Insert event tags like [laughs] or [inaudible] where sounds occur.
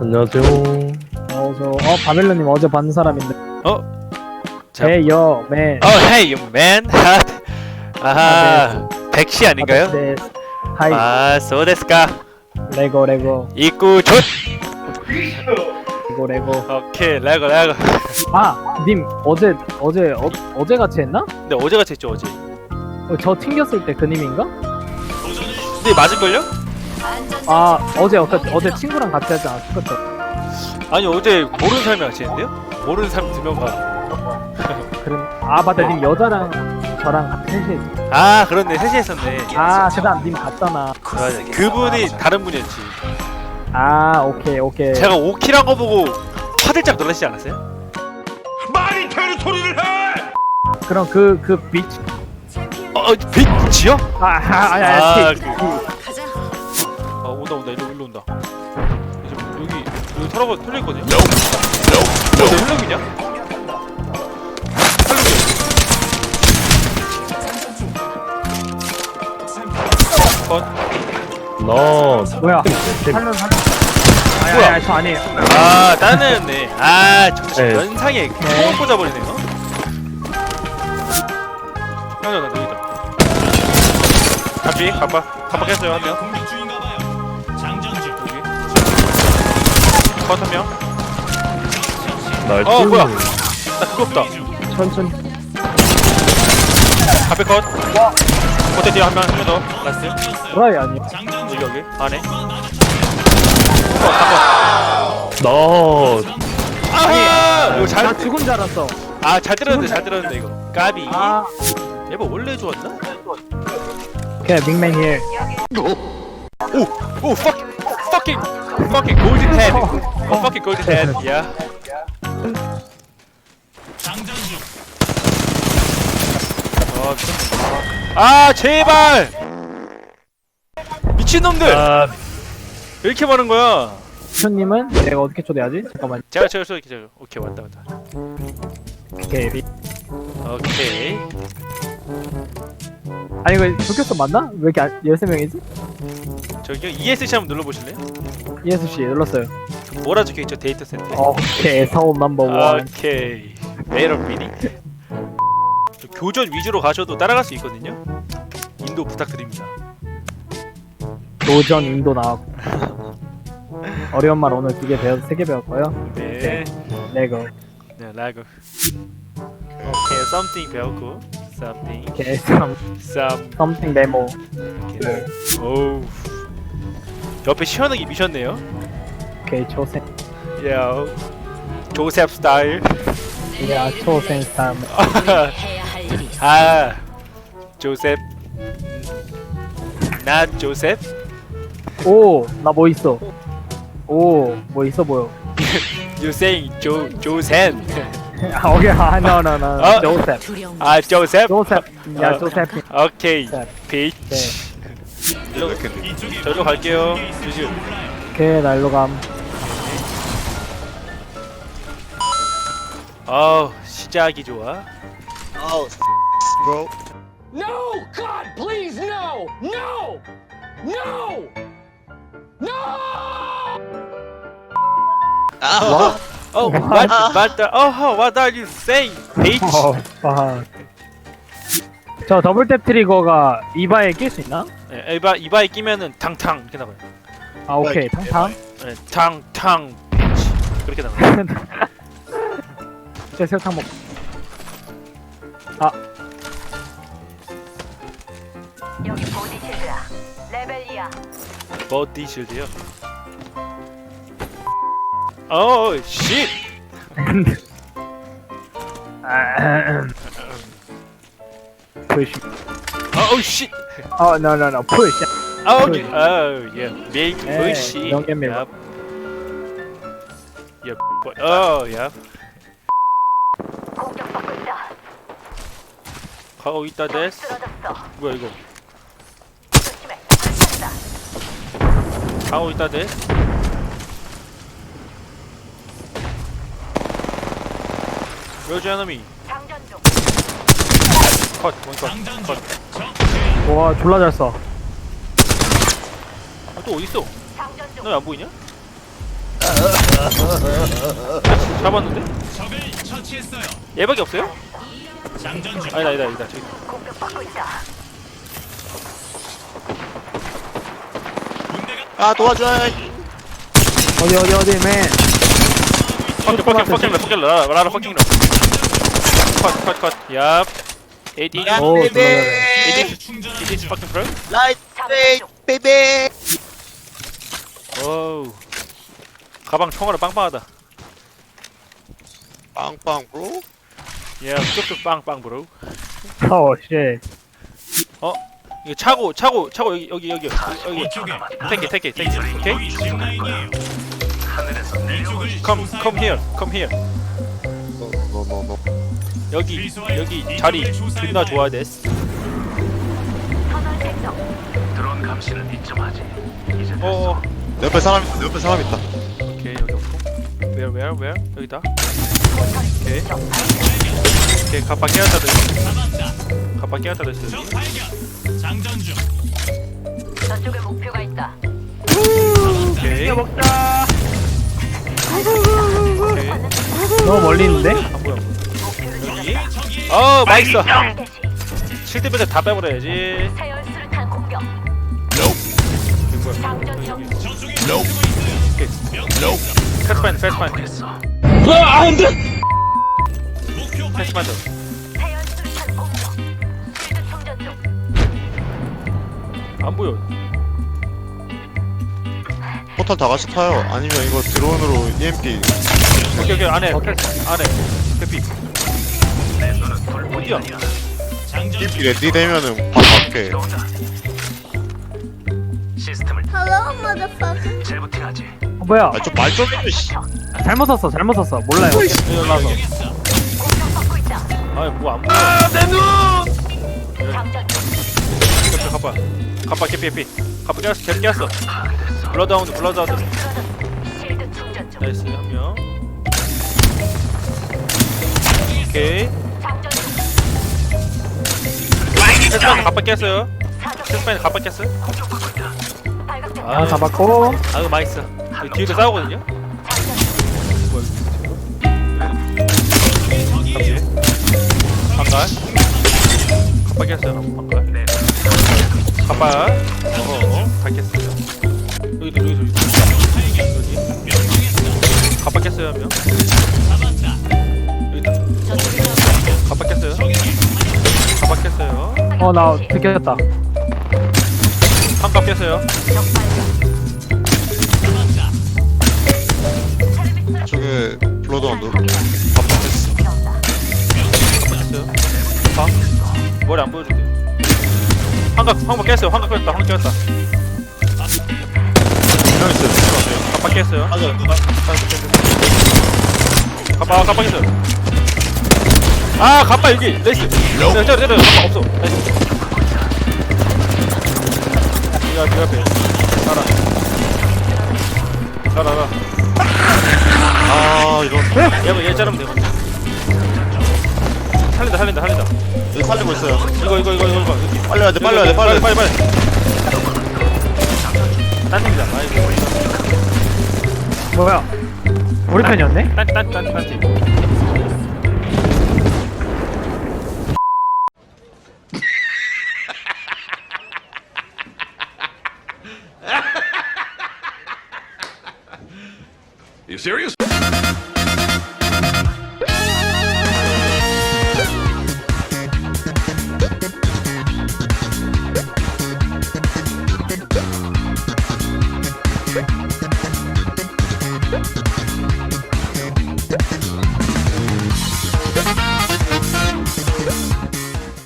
안녕하세요. 어, 저, 어, 바멜로님 어제 봤는 사람인데. 자. 에이요, 맨. 어, hey, you man. [laughs] 아하, 백시 아닌가요? 네. 하이, 아, 소데스까. 레고, 레고, 입구 좋. 레고, 레고. 오케이, 레고, 레고. 아, 님, 어제, 어제, 어, 어제 같이 했나? 근데 어제 같이 했죠, 어제. 어, 저 튕겼을 때 그 님인가? 근데 맞을 걸요? 아, 어제, 어제, 어제 친구랑 같이 하지? 그쵸? 아니, 어제 모르는 사람이랑 같이 했는데요? 모르는 사람 두 명과. 그런, 아, 맞다, 님 여자랑 저랑 같이 셋이 했지. 아, 그렇네. 셋이 했었네. 아, 그 다음 님 갔잖아. 맞아. 그분이 다른 분이었지. 아, 오케이, 오케이. 제가 5킬 한 거 보고 화들짝 놀라시지 않았어요? 말이 되는 소리를 해! 그럼 그, 그 비치. 어, 빛이요? 아, 아, 아니, 아, 아니, 그- 그, 아, 온다, 온다. 일로, 온다. 이제 여기, 여기 털어가, 털려있거든요? 어, 내 혈력이냐? 컷. 너 뭐야. 살면 살 아니, 뭐야? 저 아니에요. 아, 다른 애였네. 아, 정신 네. 연상에 처음 꽂아버리네요. 형님, 나 여기다. 갑자기 깜빡, 깜빡했어요, 한 명. 컷한 명. 날 어, 뭐야. 나 그거 없다. 천천히. 앞에 컷. 겉에 뒤에 한 명, 한명 더. 라스트. 뭐야, 이 아니. 여기, 여기. 안에. 너 아하! 이거 잘, 나 죽은 줄 알았어. 아, 잘 들었는데, 잘 들었는데, 이거. 까비. 아, 얘가 원래 좋았나? 오케이, 빅맨 힐. 오! 오! fuck! fucking! Fucking golden head! [laughs] 어, fucking golden head, [laughs] 야. 아, 미쳤네. 아, 제발! 미친놈들! 아, 왜 이렇게 많은 거야? 현님은 내가 어떻게 초대하지? 잠깐만. 제가, 제가, 제가, 제가. 오케이, 왔다, 왔다. 오케이. 빅. 오케이. 아니 이거 도쿄스 맞나? 왜 이렇게 안- 13명이지? 저기요, ESC 한번 눌러보실래요? ESC 눌렀어요. 뭐라 적혀있죠, 데이터 센터? 오케이, 서울 넘버 원. 오케이. 메이러 미니? 교전 위주로 가셔도 따라갈 수 있거든요? 인도 부탁드립니다. 도전 인도 나왔고. 어려운 말 오늘 두개 배워 세개 배웠고요. 네. 레고. 네, 라고. 오케이, something 배웠고, something, 오케이, some. something 메모. 오케이. 오우. 옆에 시원하게 미셨네요. 오케이, 초생. 야, 조셉 스타일. 야, 초생 스타일. [laughs] 아, 조셉. 나 조셉. 오, 나 뭐 있어? 오, 뭐 있어 보여. [laughs] You saying 조 조셉? [laughs] 아, 오케이, 아, no. 어? 조셉. 아, 조셉. 조셉. 야, 어. 조셉. 오케이. 조셉. 일로 저로 갈게요. 조심. 오케이, 나 일로 감. 아우 시작이 좋아. No! God, please, no! No! No! Oh, what, what the, oh, what are you saying, bitch? 어, 아. 저 더블 탭 트리거가 이바에 낄 수 있나? 네, 이바 이바에 끼면은 탕탕 이렇게 나가요. 아, 오케이. 탕탕. 네, 탕탕 bitch 그렇게 나가요. [laughs] 제 새우탕 먹. 여기 보디 실드야. 레벨 2야. 버디 실드요. 어, 씨. [laughs] [clears throat] [laughs] push. 어, 씨. Oh no no no push. Oh, Push. oh, yeah, make Hey, pushy. don't get me Yep. Yep. But, oh, yeah. 공격받고 있다. 가고 있다 데스. 쓰러졌어. 뭐야 이거? 조심해. 불탄다. 가고 있다 데스. Your enemy? 장전 중. 컷, 원컷, 컷. 와 졸라 잘 써. 아, 또 어디 있어? 장전 중. 너왜안 보이냐? 잡았는데? 얘밖에 없어요? 아니다 아니다 아니다 저기. 아 도와줘 어디 어디 어디 맨 퍼킹 퍼킹 퍼킹 러 퍼킹 러 라라 퍼킹 러 컷컷 컷 얍 AD 오 베이베 AD AD 퍼킹 프로? 라이트 베이 베이베. 어우. 가방 총알로 빵빵하다. 빵빵 브로? 야 쭉쭉 빵빵 브로. 어쉣. 이거 차고 차고 차고 여기 여기 여기 여기. take it take it take it 오케이 come come here come here. 노노노 여기 여기 자리 존나 좋아야 됐어 터널 생성. 어내 옆에 사람 있다 내 옆에 사람 있다. 오케이 여기 없고. Where where where? 여기다. 오케이. 오케이 갑바 깨웠다 됐어. 갑바 깨웠다 됐어 저쪽에 목표가 있다. 오케이. 먹자. 오케이. 너무 멀리 있는데? 안 보여 목표를 찾았다. 어 맛있어. 실드배들 다 빼버려야지 수류탄 공격. 장전 수류탄 공격. 실드 충전 중. 안 보여 포털 다 같이 타요 아니면 이거 드론으로 EMP 오케이 오케이 안에 안에 대피 어디야 레디 되면은 바로 갈게 Hello, motherfucker. 어, 뭐야? 아좀 말좀 해줘 씨. 잘못 썼어 잘못 썼어. 몰라요. 있다. 아니 뭐안 보여. 이렇게 가봐 가봐 개피 개피 가봐 깼어 개 깼어 블러드하운드 블러드하운드 쓰러졌어. 실드 충전 중. 나이스 한 명. 오케이 가빠 깼어요. 사격 패스파인드 가빠 깼어요. 발각됐다. 아 잡았고. 아 이거 맛있어. 여기 뒤에도 싸우거든요? 갑자기 반갈 가빠 깼어요. 반갈 가빠 어 밝겠어요. 여기도 여기도 여기 깼어요 한명. 여기다 가빠 깼어요. 가빠 깼어요 어나 들켰다. 한갑 깼어요. 저게 블러드원도 깼어요 방 머리 안 보여줄게. 한갑 한갑 깼어요. 한갑 깼다. 한갑 깼다. 분명 있어요. 가빠 깼어요. 가빠 가빠 깼어요 아 가빠 여기. 레이스. 때려 때려 때려 가빠 없어. 나이스. 야그 앞에. 살아 살아라. 아 이런 얘가 얘 자르면 되거든 살린다 살린다 살린다. 여기 살리고 있어요. 이거 이거 이거 이거 이거 여기. 빨리 와야 돼 빨리 와야 돼 빨리 빨리 빨리 빨리. 딴 팀이다. 아이고. 뭐야? 우리 편이었네? 딴딴딴딴 팀